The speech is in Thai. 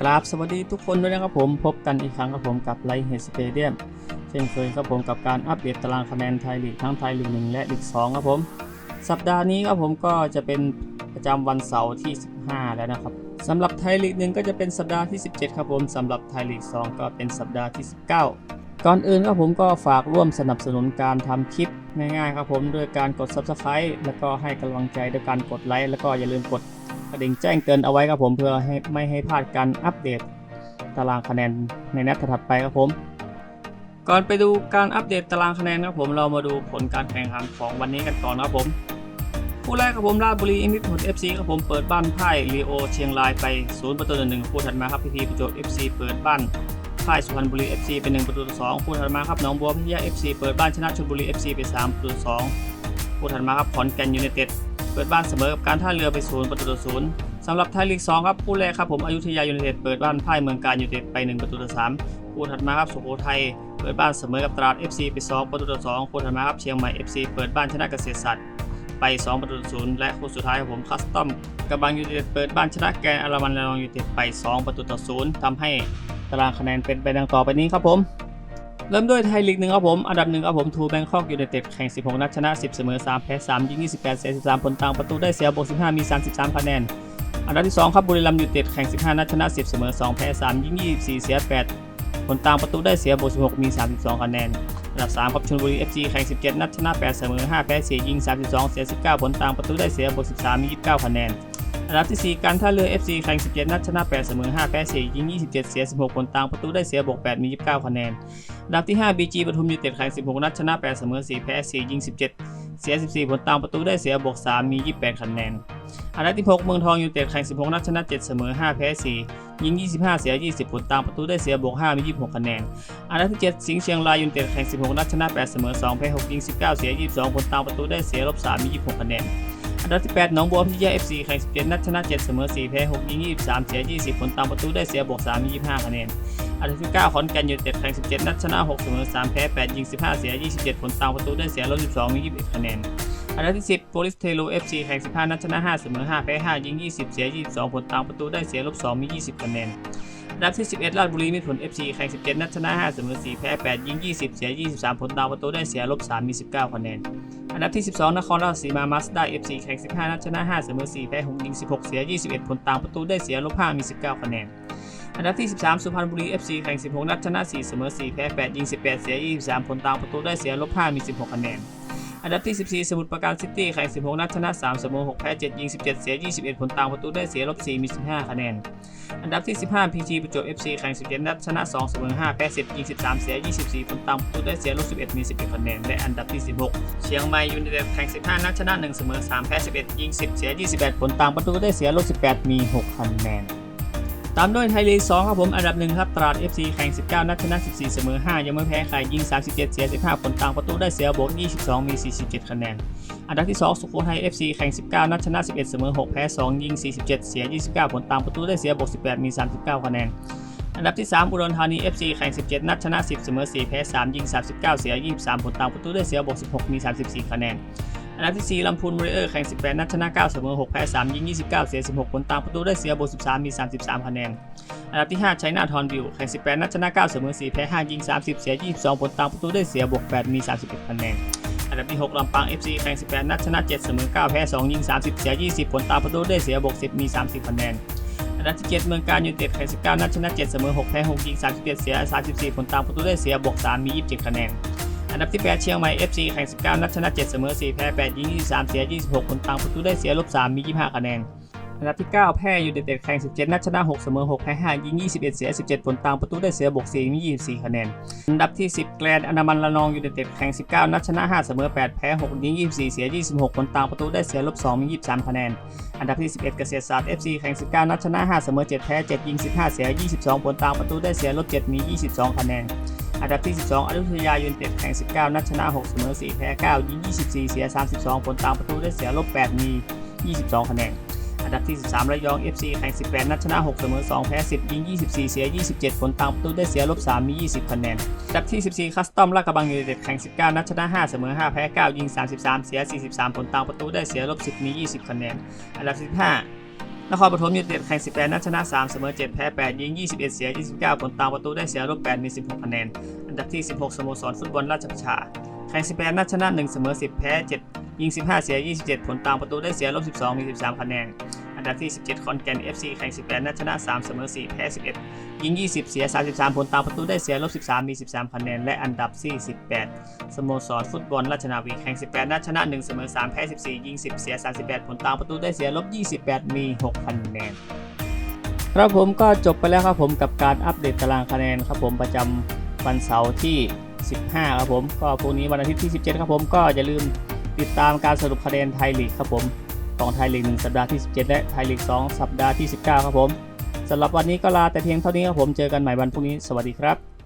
กราบสวัสดีทุกคนด้วยนะครับผมพบกันอีกครั้งครับผมกับไลท์เฮดสเตเดียมเช่นเคยครับผมกับการอัปเดตตารางคะแนนไทยลีกทั้งไทยลีกหนึ่งและลีกสองครับผม สัปดาห์นี้ครับผมก็จะเป็นประจำวันเสาร์ที่ 15 แล้วนะครับสำหรับไทยลีกหนึ่งก็จะเป็นสัปดาห์ที่ 17 ครับผมสำหรับไทยลีก 2 ก็เป็นสัปดาห์ที่ 19ก่อนอื่นครับผมก็ฝากร่วมสนับสนุนการทำคลิปง่ายๆครับผมด้วยการกด Subscribe แล้วก็ให้กำลังใจด้วยการกดไลค์แล้วก็อย่าลืมกด กระดิ่งแจ้งเตือนเอาไว้ครับผมเพื่อให้ไม่ให้พลาดการอัปเดตตารางคะแนนในนัดถัดไปครับผม ก่อนไปดูการอัปเดตตารางคะแนนครับผมเรามาดูผลการแข่งขันของวันนี้กันก่อนครับผมคู่แรกครับผมราชบุรีอิมิทผล FC ครับผมเปิดบ้านพ่ายลีโอเชียงรายไป0ประตูต่อหนึ่งคู่ถัดมาครับพีพีประจวบ FC เปิดบ้านพ่ายสุพรรณบุรี FC เป็น1ประตูต่อสองคู่ถัดมาครับหนองบัวพิทยา FC เปิดบ้านชนะชลบุรี FC ไป3ประตูต่อสองคู่ถัดมาครับขอนแก่นยูไนเต็ด เปิดบ้านเสมอกับการท่าเรือไป0ประตูต่อศูนย์สำหรับไทยลีก2ครับคู่แรกครับผมอยุธยายูไนเต็ดเปิดบ้านพ่ายเมืองการยูไนเต็ดไป 1 ประตูต่อสามคู่ถัดมาครับสุโขทัยเปิดบ้านเสมอกับตราด FC ไป 2 ประตูต่อ2คู่ถัดมาครับเชียงใหม่ FC เปิดบ้านชนะเกษตรศาสตร์ไป 2 ประตูต่อ0และคู่สุดท้ายผมคัสตอมกระบังยูไนเต็ดเปิดบ้านชนะแกนอารามันระนองยูไนเต็ดไป 2 ประตูต่อ0ทำให้ตารางคะแนนเป็นไปดังต่อไปนี้ครับผม เริ่มด้วยไทยลีกหนึ่งครับผม อันดับหนึ่งครับผมทูแบงคอกยูไนเต็ดแข่ง 16 นัดชนะ 10 เสมอ 3 แพ้ 3 ยิง 28 เสีย 13 ผลต่างประตูได้เสียบวก15 มี 33 คะแนน อันดับที่ 2 ครับบุรีรัมย์ยูไนเต็ดแข่ง 15 นัดชนะ 10 เสมอ 2 แพ้ 3 ยิง 24 เสีย 8 ผลต่างประตูได้เสียบวก16 มี 32 คะแนน อันดับ 3 ครับชลบุรี FC แข่ง 17 นัดชนะ 8 เสมอ 5 แพ้ 4 ยิง 32 เสีย 19 ผลต่างประตูได้เสียบวก13 มี 29 คะแนนอันดับที่ 4 การท่าเรือ FC แข่ง 17 นัดชนะ 8 เสมอ 5 แพ้ 4 ยิง 27 เสีย 16 ผลต่างประตูได้เสียบวก 8 มี 29 คะแนนอัน ดับที่ 5 BG ปทุมยูนเต็ดแข่ง 16 นัด ชนะ 8 เสมอ 4 แพ้ 4 ยิง 17 เสีย 14 ผลตางประตูได้เสียบวก 3 มี 28 คะแนน อันดับที่ 6 เมืองทองยูนเต็ดแข่ง 16 นัด ชนะ 7 เสมอ 5 แพ้ 4 ยิง 25 เสีย 20 ผลตางประตูได้เสียบวก 5 มี 26 คะแนน อันดับที่ 7 สิงห์เชียงรายยูนเต็ดแข่ง 16 นัด ชนะ 8 เสมอ 2 แพ้ 6 ยิง 19 เสีย 22 ผลตางประตูได้เสียลบ 3 มี 26 คะแนนอันดับที่ 8 หนองบัวพิทยา FC แข่ง 17 นัด ชนะ 7 เสมอ 4 แพ้ 6 ยิง 23 เสีย 20 ผลตางประตูได้เสียบวก 3 มี 25 คะแนน อันดับที่9ขอนแก่นยูไนเต็ดแข่ง17 นัดชนะ6เสมอ3แพ้8ยิง 15 เสีย 27 ผลต่างประตูได้เสียลบ12มี21คะแนนอันดับที่ 10 Police Telo FC แข่ง15 นัดชนะ5เสมอ5แพ้5ยิง 20 เสีย 22 ผลต่างประตูได้เสียลบ2มี20คะแนนอันดับที่ 11ราชบุรีมิตรผล FC แข่ง17 นัดชนะ5เสมอ4แพ้8ยิง 20 เสีย 23 ผลต่างประตูได้เสียลบ3มี19คะแนนอันดับที่ 12 นครราชสีมามาสด้า FC แข่ง15 นัดชนะ5เสมอ4แพ้6ยิง 16 เสีย 21 ผลต่างประตูได้เสียลบ5มี19คะแนน อันดับที่ 13 สุพรรณบุรี FC แข่ง 16 นัดชนะ4เสมอ4แพ้8ยิง 18 เสีย 23 ผลต่างประตูได้เสียลบ5มี 16 คะแนน อันดับที่ 14 สมุทรปราการซิตี้แข่ง 16 นัดชนะ3เสมอ6แพ้7ยิง 17 เสีย 21 ผลต่างประตูได้เสียลบ4มี 15 คะแนน อันดับที่ 15 PG ประจวบ FC แข่ง 17 นัดชนะ2เสมอ5แพ้10ยิง 13 เสีย 24 ผลต่างประตูได้เสียลบ11มี 11 คะแนน และอันดับที่ 16 เชียงใหม่ยูไนเต็ดแข่ง 15 นัดชนะ1เสมอ3แพ้11ยิง 10 เสีย 28 ผลต่างประตูได้เสียลบ18 มี 6 คะแนน ตามด้วยไทยลีก2ครับผมอันดับหนึ่งครับตราด FC แข่ง 19 นัดชนะ 14 เสมอ 5 ยังไม่แพ้ใครยิง 37 เสีย 15 ผลต่างประตูได้เสียบวก 22 มี 47 คะแนน อันดับที่ 2 สุโขทัย FC แข่ง 19 นัดชนะ 11 เสมอ 6 แพ้ 2 ยิง 47 เสีย 29 ผลต่างประตูได้เสียบวก 18 มี 39 คะแนน อันดับที่ 3 อุดรธานี FC แข่ง 17 นัดชนะ 10 เสมอ 4 แพ้ 3 ยิง 39 เสีย 23 ผลต่างประตูได้เสียบวก 16 มี 34 คะแนน อันดับที่4ลำพูนวอริเออร์แข่ง 18 นัดชนะ9เสมอ6แพ้3ยิง 29 เสีย 16 ผลต่างประตูได้เสียบวก13 มี 33 คะแนน อันดับที่5ชัยนาทอนวิวแข่ง 18 นัดชนะ9เสมอ4แพ้5ยิง 30 เสีย 22 ผลต่างประตูได้เสียบวก8 มี 31 คะแนน อันดับที่6ลำปาง FC แข่ง 18 นัดชนะ7เสมอ9แพ้2ยิง 30 เสีย 20 ผลต่างประตูได้เสียบวก10 มี 30 คะแนน อันดับที่7เมืองการยูไนเต็ดแข่ง 19 นัดชนะ7เสมอ6แพ้6ยิง 31 เสีย 34 ผลตางประตูได้เสียบวก3มี 27 คะแนน อันดับที่ 8 เชียงใหม่ FC แข่ง 19 นัดชนะ 7 เสมอ 4 แพ้ 8 ยิง 23 เสีย 26ผลต่างประตูได้เสียลบ 3 มี 25 คะแนน อันดับที่ 9 แพ้ยูไนเต็ดแข่ง 17 นัดชนะ 6 เสมอ 6 แพ้ 5 ยิง 21 เสีย 17 ผลต่างประตูได้เสียบวก 4 มี 24 คะแนน อันดับที่ 10 แกลนด์อนามันละนองยูไนเต็ดแข่ง 19 นัดชนะ 5 เสมอ 8 แพ้ 6 ยิง 24 เสีย 26 ผลต่างประตูได้เสียลบ 2 มี 23 คะแนนอันดับที่ 11 เกษตรศาสตร์ FC แข่ง 19 นัดชนะ 5 เสมอ 7 แพ้ 7 ยิง 15 เสีย 22 ผลต่างประตูได้เสียลบ 7 มี 22 คะแนน อันดับที่ 12อยุธยายูนเต็ดแข่ง 19 นัดชนะ 6 เสมอ 4 แพ้ 9 ยิง 24 เสีย 32 ผลต่างประตูได้เสียลบ 8 มี 22 คะแนน อันดับที่ 13 ระยอง FC แข่ง 18 นัดชนะ 6 เสมอ 2 แพ้ 10 ยิง 24 เสีย 27 ผลต่างประตูได้เสียลบ 3 มี 20 คะแนน อันดับที่ 14 คัสตอมลาดกระบังยูไนเต็ดแข่ง 19 นัดชนะ 5 เสมอ 5 แพ้ 9 ยิง 33 เสีย 43 ผลต่างประตูได้เสียลบ 10 มี 20 คะแนน อันดับ15 นครปฐมยูไนเต็ดแข่ง 18 นัดชนะ 3 เสมอ 7 แพ้ 8 ยิง 21 เสีย 29 ผลตามประตูได้เสียลบ8มี 16 คะแนน อันดับที่ 16 สโมสรฟุตบอลราชประชา แข่ง 18 นัดชนะ 1 เสมอ 10 แพ้ 7 ยิง 15 เสีย 27 ผลตามประตูได้เสียลบ12มี 13 คะแนน อันดับที่ 17คอนแกน FC แข่ง 18นัดชนะ 3 เสมอ 4 แพ้ 11 ยิง 20 เสีย 33 ผลตามประตูได้เสียลบ 13 มี 13 คะแนน และอันดับที่ 18 สโมสรฟุตบอลราชนาวีแข่ง 18 นัดชนะ 1 เสมอ 3 แพ้ 14 ยิง 10 เสีย 38 ผลตามประตูได้เสียลบ 28 มี 6 คะแนน ครับผมก็จบไปแล้วครับผมกับการอัปเดตตารางคะแนนครับผมประจำวันเสาร์ที่ 15 ครับผม ก็พรุ่งนี้วันอาทิตย์ที่ 17 ครับผมก็อย่าลืมติดตามการสรุปคะแนนไทยลีกครับผม ของไทยลีก1สัปดาห์ที่ 17 และไทยลีก 2 สัปดาห์ที่ 19 ครับผมสำหรับวันนี้ก็ลาแต่เพียงเท่านี้ครับผม เจอกันใหม่วันพรุ่งนี้ สวัสดีครับ